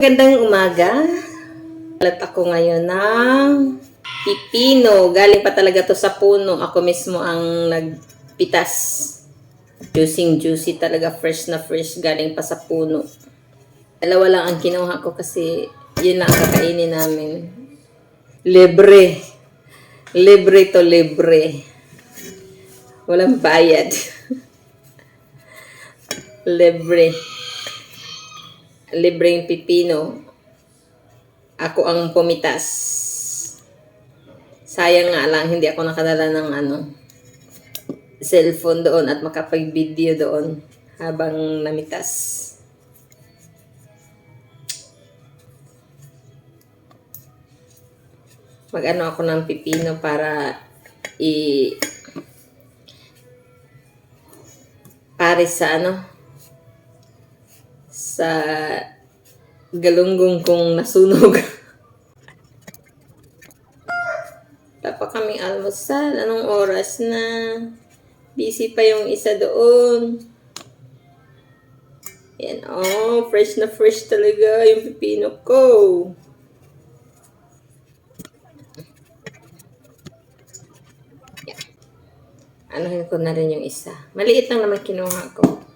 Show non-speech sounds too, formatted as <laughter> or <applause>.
Magandang umaga. Alat ako ngayon ng pipino. Galing pa talaga to sa puno. Ako mismo ang nagpitas. Juicing juicy talaga. Fresh na fresh. Galing pa sa puno. Dalawa lang ang kinuha ko kasi yun lang ang kakainin namin. Libre. Libre to libre. Walang bayad. <laughs> libre libreng pipino. Ako ang pumitas. Sayang nga lang, hindi ako nakadala ng ano, cellphone doon at makapag-video doon habang namitas. Mag-ano ako ng pipino para i pares sa ano sa galunggong kong nasunog. <laughs> Tapa kami almusal. Anong oras na? Busy pa yung isa doon. Yan, oh, fresh na fresh talaga yung pipino ko. Yan. Anuhin ko na rin yung isa. Maliit lang naman kinuha ko.